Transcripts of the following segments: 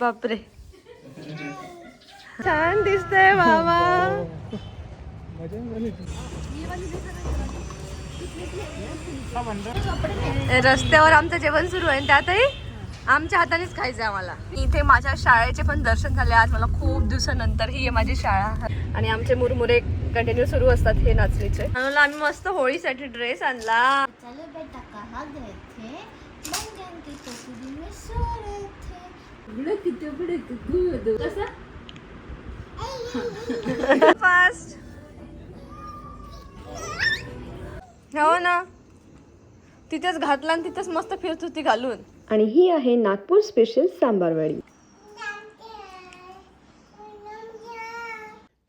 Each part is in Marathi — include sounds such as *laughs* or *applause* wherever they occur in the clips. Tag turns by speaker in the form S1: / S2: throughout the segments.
S1: बापरे. छान दिसतंय बाबा. रस्त्यावर आमचं जेवण सुरू आहे त्यातही आमच्या हातानेच खायचं आम्हाला. इथे माझ्या शाळेचे पण दर्शन झाले आज. मला खूप दिवसानंतर ही आहे माझी शाळा. आणि आमचे मुरमुरे कंटिन्यू सुरू असतात हे नाचणीचे. आणि आम्ही मस्त होळीसाठी ड्रेस आणला. फास्ट हो ना. तिथेच घातला आणि तिथेच मस्त फिरत होती घालून. आणि ही आहे Nagpur special Sambarwadi.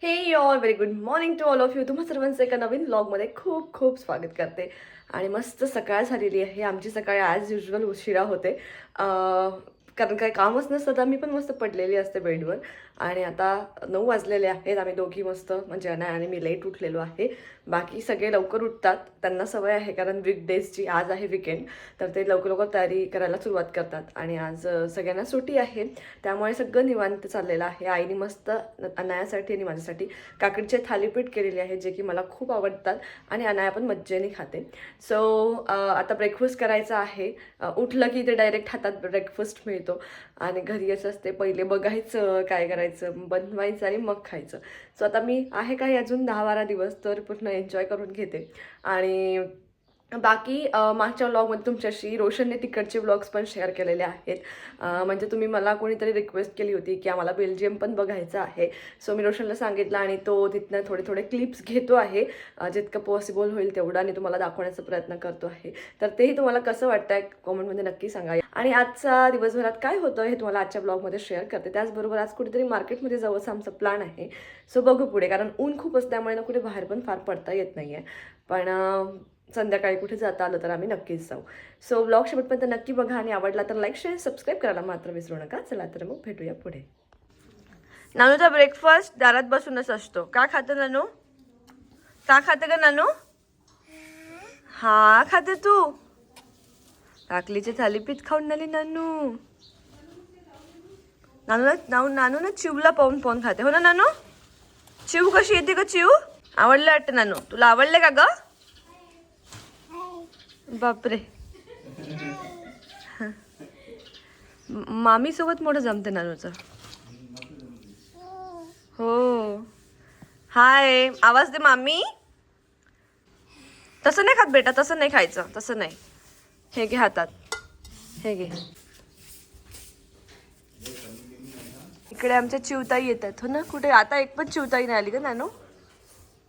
S1: Hey all very good morning to all of you तुम्हा सर्वांचं एका नवीन व्लॉगमध्ये खूप खूप स्वागत करते. आणि मस्त सकाळ झालेली आहे. आमची सकाळी ॲज युजल उशिरा होते. अं, कारण काही कामच नसतं तर मी पण मस्त पडलेली असते बेडवर. आणि आता नऊ वाजलेले आहेत आम्ही दोघी मस्त म्हणजे अनाय आणि मी लेट उठलेलो आहे. बाकी सगळे लवकर उठतात त्यांना सवय आहे कारण वीकडेजची आज आहे विकेंड तर ते लवकर लवकर तयारी करायला सुरुवात करतात. आणि आज सगळ्यांना सुटी आहे. त्यामुळे सगळं निवांत चाललेलं आहे. आईने मस्त अनायासाठी आणि माझ्यासाठी काकडीचे थालीपीठ केलेले आहे जे की मला खूप आवडतात. आणि अनाया पण मज्जेने खाते. सो आता ब्रेकफास्ट करायचा आहे. उठलं की ते डायरेक्ट हातात ब्रेकफास्ट मिळतो. आणि घरी असं असते पहिले बघायचं काय करायचं बनवायचं आणि मग खायचं. सो आता मी आहे काही अजून दहा बारा दिवस तर पूर्ण एन्जॉय करून घेते. आणि बाकी मागच्या व्लॉगमध्ये तुमच्याशी रोशनने तिकडचे व्लॉग्स पण शेअर केलेले आहेत. म्हणजे तुम्ही मला कोणीतरी रिक्वेस्ट केली होती की आम्हाला बेल्जियम पण बघायचं आहे. सो मी रोशनला सांगितलं आणि तो तिथनं थोडे थोडे क्लिप्स घेतो आहे. जितकं पॉसिबल होईल तेवढं आणि तुम्हाला दाखवण्याचा प्रयत्न करतो आहे. तर तेही तुम्हाला कसं वाटतंय कॉमेंटमध्ये नक्की सांगा. आणि आजचा दिवसभरात काय होतं हे तुम्हाला आजच्या ब्लॉगमध्ये शेअर करते. त्याचबरोबर आज कुठेतरी मार्केटमध्ये जवळचा आमचा प्लॅन आहे. सो बघू पुढे कारण ऊन खूप असल्यामुळे ना कुठे बाहेर पण फार पडता येत नाही आहे पण संध्याकाळी कुठे जाता आलं तर आम्ही नक्कीच जाऊ. सो ब्लॉग शेवटपर्यंत नक्की बघा आणि आवडला तर लाईक शेअर सबस्क्राईब करायला मात्र विसरू नका. चला तर मग भेटूया पुढे. नानूचा ब्रेकफास्ट दारात बसूनच असतो. का खातं नानू? का खातं का नानू? हा खाते तू. टाकलीचे थालीपीठ खाऊन आली नानू. नानूला नानू नानू ना चिवला पाहून पाहून खाते. हो ना नानू? चिव कशी येते का चिव? आवडलं वाटतं नानू. तुला आवडलं का गं? बापरे. मामी सोबत मोठं जमते नानूचं. हो. हाय आवाज दे मामी. तसं नाही खात बेटा तसं नाही खायचं तसं नाही. हे घे हातात. हे घे. इकडे आमच्या चिवताई येतात. हो ना कुठे? आता एक पण चिवताई नाही आली का नानू.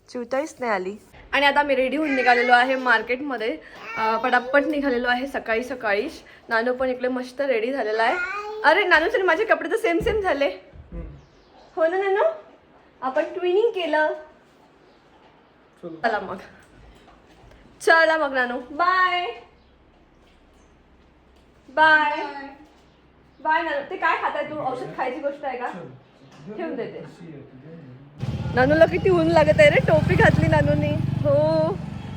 S1: चिवताईच नाही आली. आणि आता मी रेडी होऊन निघालेलो आहे मार्केटमध्ये. पटापट निघालेलो आहे सकाळी सकाळीच नानू पण इकडे मस्त रेडी झालेला आहे. अरे नानू सर माझे कपडे तर सेम सेम झाले. हो ना नानू? आपण ट्विनिंग केलं. चला. मग. चला मग Nanu. Bye bye bye Nanu. ते काय खाताय तू? औषध खायची गोष्ट आहे का? ठेवून देते. नानूला किती ऊन लागत आहे रे? टोपी घातली नानूनी. हो.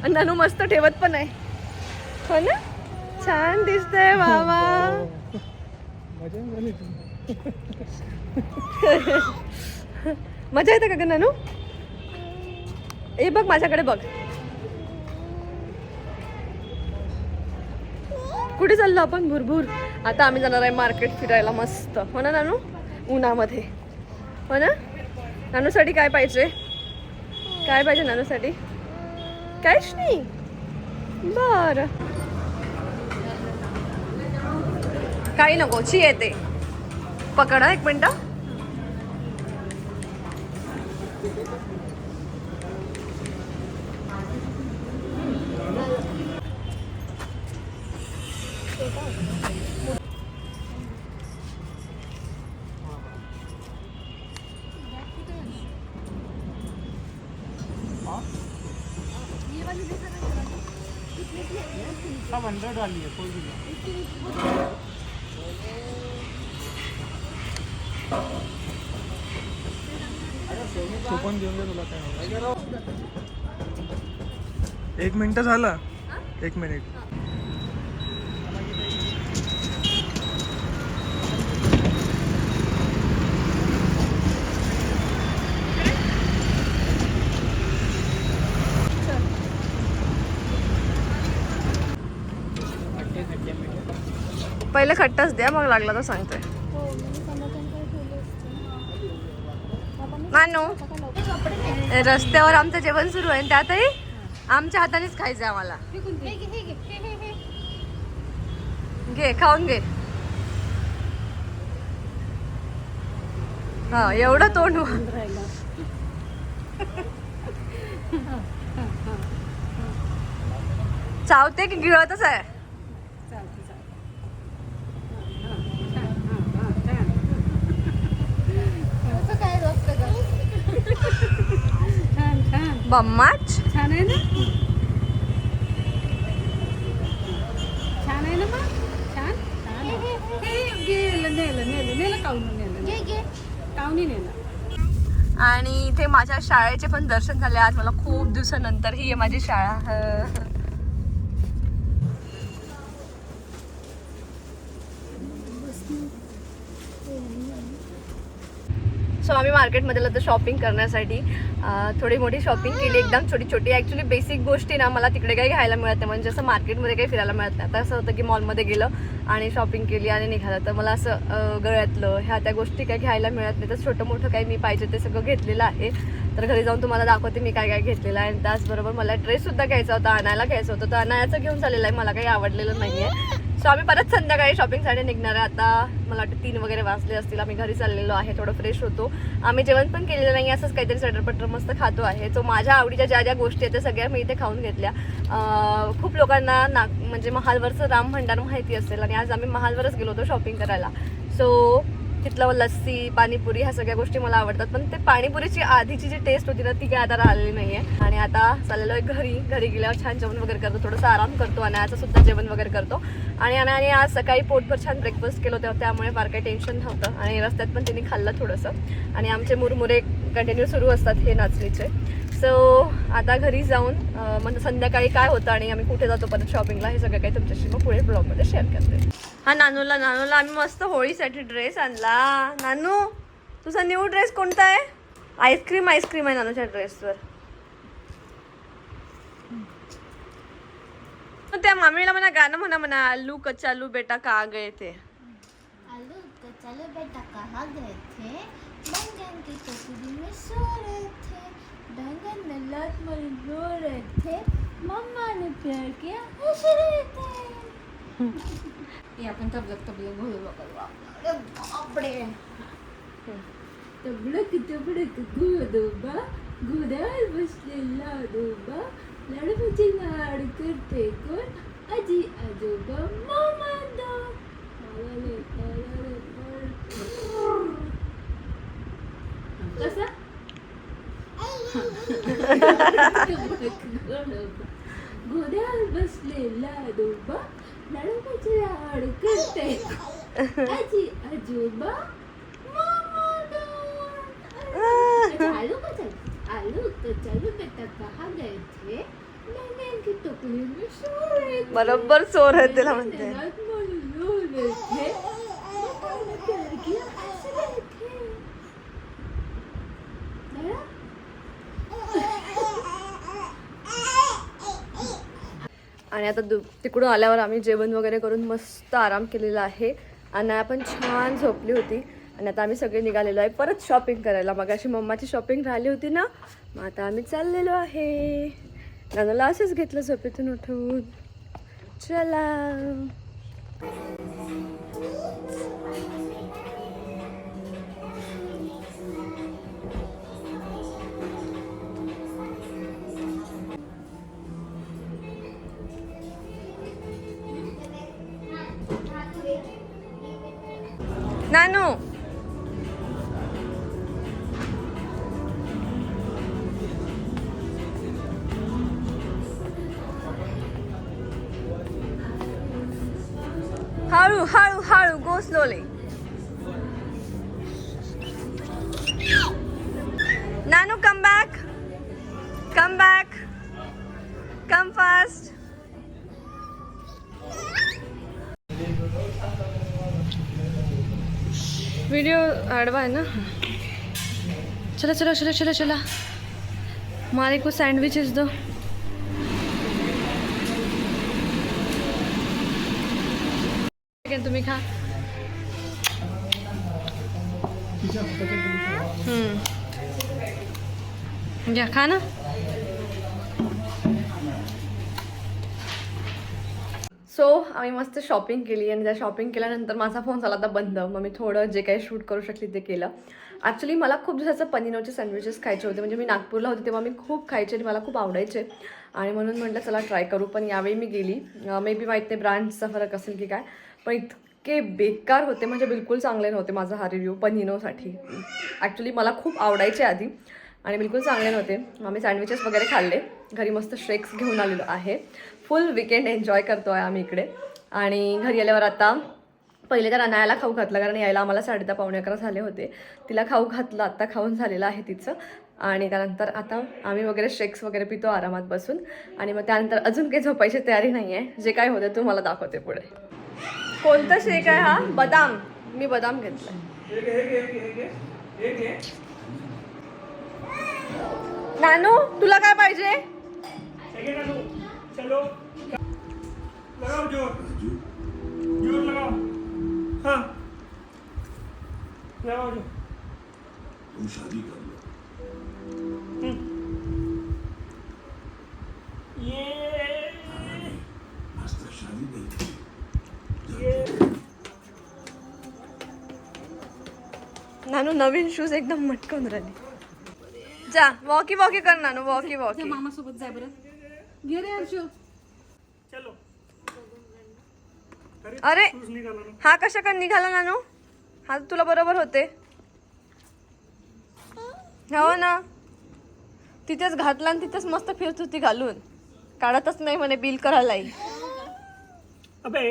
S1: आणि नानू मस्त ठेवत पण आहे. हो ना? छान दिसतंय बाबा मजा येते का ग नानू? ए बघ माझ्याकडे बघ. कुठे चाललो आपण? भुरभुर. आता आम्ही जाणार आहे मार्केट फिरायला मस्त. हो ना नानू? उन्हामध्ये. हो ना? नानूसाठी काय पाहिजे? काय पाहिजे नानूसाठी? काहीच नाही. बर. काही नको ची येते पकडा एक मिनटं.
S2: सब हंड्रेड वाली है कोई भी नहीं तू पण घेऊन दे तुला काय एक मिनिट झाला. एक मिनिट.
S1: पहिले खट्टाच द्या मग लागला तर सांगते.
S3: हो
S1: मानू रस्त्यावर आमचं जेवण सुरू आहे त्यातही आमच्या हातानेच खायचं आम्हाला.
S3: घे
S1: खाऊन घे. हा एवढं तोंड चावते की गिळतच आहे
S3: असं काय रोजचं गं?
S4: छान छान
S1: बम्माच
S4: छान. आहे ना? छान आहे ना मग? छान छान. गेलं नेलं नेलं नेलं काऊन नेलं काऊनी नेलं.
S1: आणि इथे माझ्या शाळेचे पण दर्शन झाले आज. मला खूप दिवसानंतर ही आहे माझी शाळा. *laughs* सो आम्ही मार्केटमध्ये आता तर शॉपिंग करण्यासाठी. थोडी मोठी शॉपिंग केली. एकदम छोटी छोटी ॲक्च्युली बेसिक गोष्टी ना मला तिकडे काही घ्यायला मिळत नाही. म्हणजे असं मार्केटमध्ये काही फिरायला मिळत नाही आता असं होतं की मॉलमध्ये गेलं आणि शॉपिंग केली आणि निघालं. तर मला असं गळ्यातलं ह्या त्या गोष्टी काही घ्यायला मिळत नाही. तर छोटं मोठं काही मी पाहिजे ते सगळं घेतलेलं आहे. तर घरी जाऊन तुम्हाला दाखवते मी काय काय घेतलेलं आहे. आणि त्याचबरोबर मला ड्रेससुद्धा घ्यायचा होता आणायला घ्यायचं होतं. तर अनायाचं घेऊन चाललेलं आहे. मला काही आवडलेलं नाही आहे सो आम्ही परत संध्याकाळी शॉपिंगसाठी निघणार आहे. आता मला वाटतं तीन वगैरे वाजले असतील. आम्ही घरी चाललेलो आहे थोडं फ्रेश होतो. आम्ही जेवण पण केलेलं नाही असंच काहीतरी सटरपटर मस्त खातो आहे. सो माझ्या आवडीच्या ज्या ज्या गोष्टी आहेत त्या सगळ्या मी इथे खाऊन घेतल्या. खूप लोकांना नाग म्हणजे महालवरचं राम भंडार माहिती असेल आणि आज आम्ही महालवरच गेलो होतो शॉपिंग करायला. सो तिथलं लस्सी पाणीपुरी ह्या सगळ्या गोष्टी मला आवडतात. पण ते पाणीपुरीची आधीची जी टेस्ट होती ना ती काय आता राहिलेली नाही आहे आणि आता चाललेलो आहे घरी. घरी गेल्यावर छान जेवण वगैरे करतो. थोडंसं आराम करतो. आणि आज सुद्धा जेवण वगैरे करतो. आणि आणि आज सकाळी पोटभर छान ब्रेकफास्ट केलं होतं. त्यामुळे फार काही टेन्शन नव्हतं. आणि रस्त्यात पण त्यांनी खाल्लं थोडंसं. आणि आमचे मुरमुरे कंटिन्यू सुरू असतात हे नाचणीचे. सो आता घरी जाऊन म्हणजे संध्याकाळी काय होतं आणि आम्ही कुठे जातो परत शॉपिंगला हे सगळं काही तुमच्याशी मग पुढे ब्लॉगमध्ये शेअर करते. हा नानूला नानूला आम्ही मस्त होळीसाठी ड्रेस आणला. नानू तुझा न्यू ड्रेस कोणता आहे? आईस्क्रीम आईस्क्रीम आहे नानूच्या ड्रेसवर त्या मामीला म्हणा गाणं म्हणा म्हणा आलू कचालू बेटा का गए ते
S3: आलू तो बेटा कहाँ गए थे बैंगन की टोकरी में सो रहे थे बैंगन लत मर रो रहे थे मम्मा ने प्यार किया हंस रहे थे
S4: हे आपण तबलक तबलक बोलू बघा
S3: बापडे बापरे.
S4: तबडक तबलक गोदोबा गोदावर बसलेला दोबा. लडबची लाड करते कोण? आजी आजोबा मामा दा कसा गोद्यावर बसलेला दोबा लडबची आड करते आजी आजोबा आलू का आलू तो बेटा गए थे टोकरी में सो रहे थे
S1: बरोबर चोर आहे त्याला म्हणते.
S4: में प्यार किया रहे थे
S1: आणि आता दु तिकडून आल्यावर आम्ही जेवण वगैरे करून मस्त आराम केलेला आहे. आणि आपण छान झोपली होती. आणि आता आम्ही सगळे निघालेलो आहे. परत शॉपिंग करायला. मग अशी मम्माची शॉपिंग राहिली होती ना? मग आता आम्ही चाललेलो आहे. नानाला असंच घेतलं झोपेतून उठून. चला. Slowly go come back. Come back. Come fast. Come fast आडवा आहे ना? चला चला चला चला चला. हमारे को सैंडविचेस दो. तुम्ही खा. घ्या खा ना. सो आम्ही मस्त शॉपिंग केली आणि त्या शॉपिंग केल्यानंतर माझा फोन झाला आता बंद. मग मी थोडं जे काही शूट करू शकली ते केलं. ॲक्च्युली मला खूप दिवसाचं पनीनोचे सँडविचेस खायचे होते. म्हणजे मी नागपूरला होते तेव्हा मी खूप खायचे आणि मला खूप आवडायचे. आणि म्हणून म्हटलं चला ट्राय करू. पण यावेळी मी गेली. मे बी माहीत नाही ब्रँडचा फरक असेल की काय. पण इतकं बेकार होते म्हणजे बिलकुल चांगले नव्हते माझा हा रिव्ह्यू पनिनोसाठी. ॲक्च्युली मला खूप आवडायचे आधी आणि बिलकुल चांगले नव्हते. आम्ही सँडविचेस वगैरे खाल्ले. घरी मस्त शेक्स घेऊन आलेलो आहे. फुल विकेंड एन्जॉय करतो आहे आम्ही इकडे. आणि घरी आल्यावर आता पहिले तर अनायाला खाऊ घातलं कारण यायला आम्हाला साडे दहा पावणे अकरा झाले होते. तिला खाऊ घातलं आत्ता खाऊन झालेलं आहे तिचं. आणि त्यानंतर आता आम्ही वगैरे शेक्स वगैरे पितो आरामात बसून. आणि मग त्यानंतर अजून काही झोपायची तयारी नाही आहे जे काय होतं मला दाखवते पुढे. कोणता शेक आहे हा? बदाम. मी बदाम घेतलं नानू तुला काय पाहिजे?
S2: ये लगाओ जोर जोर लगाओ हाँ लगाओ जोर
S5: तुम शादी कर लो
S2: ये
S5: आज तक शादी नहीं की
S1: नानू नवीन शूज एकदम मटकून राहिले जा वॉकी वॉकी कर नानू वॉकी वॉकी
S4: मामासोबत जाय बरं घे रे हर्षू
S2: चलो
S1: अरे
S2: शूज
S1: हा कशा का निघाला नानू हा तुला बरोबर होते हो ना तिथेच घातला आणि तिथेच मस्त फिरत होती घालून काढतच नाही म्हणे बिल करायलाही
S2: अबे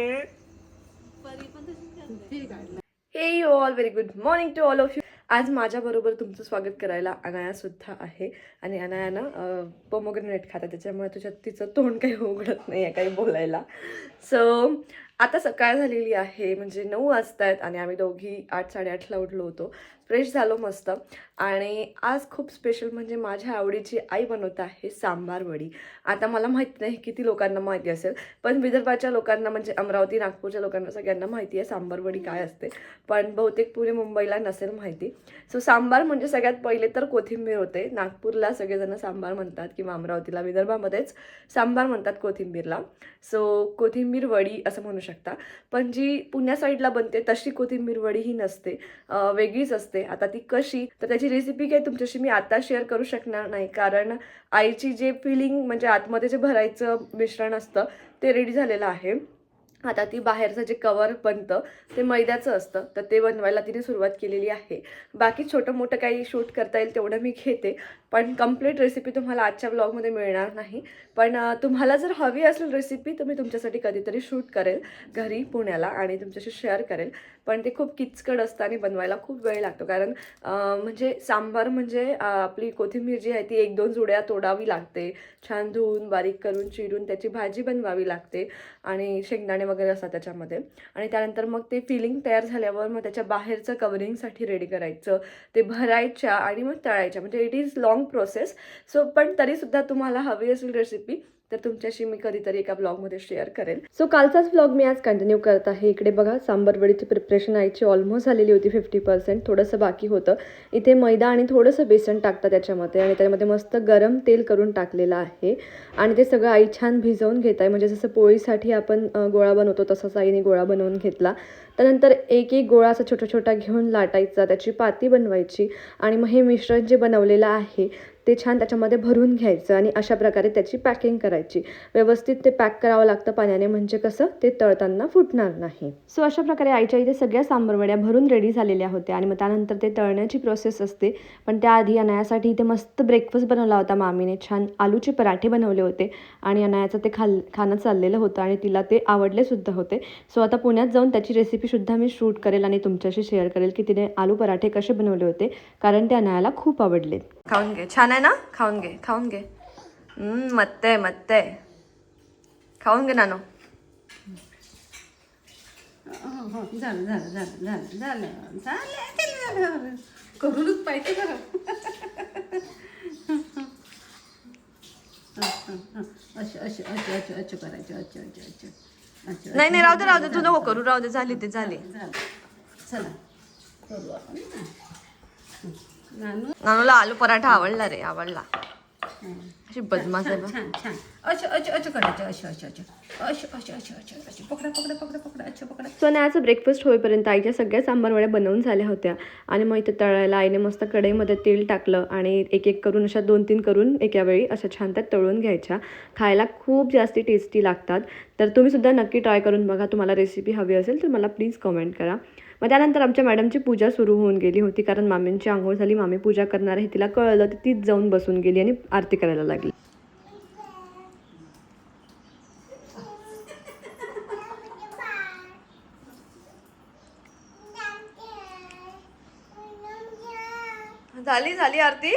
S1: hey you all very good morning to all of you आज माझ्याबरोबर तुमचं स्वागत करायला अनायासुद्धा आहे. आणि अनायानं पोमोग्रेनेट खातात. त्याच्यामुळे तुझ्या तिचं तोंड काही उघडत नाही आहे काही बोलायला. सो आता सकाळ झालेली आहे. म्हणजे नऊ वाजता आहेत आणि आम्ही दोघी आठ साडेआठला उठलो होतो. फ्रेश झालो मस्त. आणि आज खूप स्पेशल म्हणजे माझ्या आवडीची आई बनवत आहे सांबार वडी. आता मला माहीत नाही किती लोकांना माहिती असेल पण विदर्भाच्या लोकांना म्हणजे अमरावती नागपूरच्या लोकांना सगळ्यांना माहिती आहे सांबार वडी काय असते. पण बहुतेक पुणे मुंबईला नसेल माहिती. सो सांबार म्हणजे सगळ्यात पहिले तर कोथिंबीर होते. नागपूरला सगळेजण सांबार म्हणतात किंवा अमरावतीला विदर्भामध्येच सांबार म्हणतात कोथिंबीरला. सो कोथिंबीर वडी असं म्हणू शकता. पण जी पुण्या साईडला बनते तशी कोथिंबीर वडी ही नसते. वेगळीच असते. आता ती कशी? तर त्याची रेसिपी काही तुमच्याशी मी आता शेअर करू शकणार नाही. कारण आईची जे फिलिंग म्हणजे आतमध्ये जे भरायचं मिश्रण असतं ते रेडी झालेलं आहे. आता ती बाहेरचं जे कवर बनतं ते मैद्याचं असतं. तर ते बनवायला तिने सुरुवात केलेली आहे. बाकी छोटं मोठं काही शूट करता येईल तेवढं मी घेते. पण कंप्लीट रेसिपी तुम्हाला आजच्या ब्लॉगमध्ये मिळणार नाही. पण तुम्हाला जर हवी असेल रेसिपी तर मी तुमच्यासाठी कधीतरी शूट करेल. घरी पुण्याला आणि तुमच्याशी शेअर करेल. पण ते खूप किचकड असतं आणि बनवायला खूप वेळ लागतो. कारण म्हणजे सांबार म्हणजे आपली कोथिंबीर जी आहे ती एक दोन जुड्या तोडावी लागते. छान धुवून बारीक करून चिरून त्याची भाजी बनवावी लागते. आणि शेंगदाणे वगैरे असतात त्याच्यामध्ये. आणि त्यानंतर मग ते फिलिंग तयार झाल्यावर मग त्याच्या बाहेरचं कवरिंगसाठी रेडी करायचं. ते भरायच्या आणि मग तळायच्या. म्हणजे it is long process so पण तरीसुद्धा तुम्हाला हवी असेल रेसिपी तर तुमच्याशी मी कधीतरी एका ब्लॉगमध्ये शेअर करेल. सो कालचाच ब्लॉग मी आज कंटिन्यू करत आहे. इकडे बघा सांबर वडीची प्रिपरेशन आईची ऑलमोस्ट झालेली होती फिफ्टी पर्सेंट थोडंसं बाकी होतं. इथे मैदा आणि थोडंसं बेसन टाकतं त्याच्यामध्ये आणि त्यामध्ये मस्त गरम तेल करून टाकलेलं आहे. आणि ते सगळं आई छान भिजवून घेत आहे म्हणजे जसं पोळीसाठी आपण गोळा बनवतो तसाच आईने गोळा बनवून घेतला. त्यानंतर एक एक गोळा असा छोटा छोटा घेऊन लाटायचा. त्याची पाती बनवायची. आणि मग हे मिश्रण जे बनवलेलं आहे ते छान त्याच्यामध्ये भरून घ्यायचं आणि अशा प्रकारे त्याची पॅकिंग करायची. व्यवस्थित ते पॅक करावं लागतं पाण्याने म्हणजे कसं? ते तळताना फुटणार नाही. सो अशा प्रकारे आईच्या इथे सगळ्या सांबरवड्या भरून रेडी झालेल्या होत्या आणि मग त्यानंतर ते तळण्याची प्रोसेस असते. पण त्याआधी अनायासाठी इथे मस्त ब्रेकफास्ट बनवला होता मामीने. छान आलूचे पराठे बनवले होते आणि अनायाचं ते खाल खाणं चाललेलं होतं आणि तिला ते आवडलेसुद्धा होते. सो आता पुण्यात जाऊन त्याची रेसिपीसुद्धा मी शूट करेल आणि तुमच्याशी शेअर करेल की तिने आलू पराठे कसे बनवले होते कारण ते अनायाला खूप आवडले. खाऊन घे छान आहे ना खाऊन घे खाऊन घे मत्ते आहे खाऊन घे नानो
S4: हो झालं झालं झालं झालं झालं झालं झालं करूनच पाहिजे खरं असे असे अच्छा अच्छा असे अच्छा अच्छा अच्छा
S6: अच्छा,
S1: नाही नाही राहू दे राहू दे तू नको करू राहू दे झाली ते झाली
S6: झालं. चला करू आपण
S1: नानूला आलू पराठा आवडला रे आवडला. अशी बदमाश आहे
S6: छान. छान. अच्छा अच्छा अच्छा करायचं अच्छा अच्छा अच्छा अच्छा अच्छा अच्छा अच्छा अच्छा पकडा पकडा पकडा पकडा अच्छा पकडा.
S1: सो आज ब्रेकफास्ट होईपर्यंत आईच्या सगळ्या सांबारवड्या बनवून झाल्या होत्या. आणि मग इथे तळायला आईने मस्त कढईमध्ये तेल टाकलं आणि एक एक करून अशा दोन तीन करून एका वेळी अशा छान त्या तळून घ्यायच्या. खायला खूप जास्ती टेस्टी लागतात. तर तुम्ही सुद्धा नक्की ट्राय करून बघा. तुम्हाला रेसिपी हवी असेल तर मला प्लीज कमेंट करा. मग त्यानंतर आमच्या मॅडमची पूजा सुरू होऊन गेली होती कारण मामींची आंघोळ झाली मामी पूजा करणार आहे तिला कळलं तर तीच जाऊन बसून गेली आणि आरती करायला लागली. *laughs* झाली झाली आरती?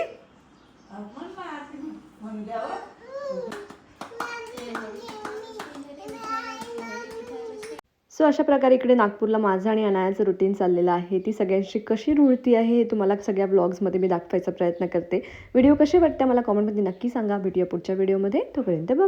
S1: सो अशा प्रकारे इकडे नागपूरला माझं आणि अनायाचं रुटीन चाललेलं आहे. ती सगळ्यांशी कशी रुळती आहे हे तुम्हाला सगळ्या ब्लॉग्समध्ये मी दाखवायचा प्रयत्न करते. व्हिडिओ कसे वाटते मला कॉमेंटमध्ये नक्की सांगा. भेटूया पुढच्या व्हिडिओमध्ये तोपर्यंत बाय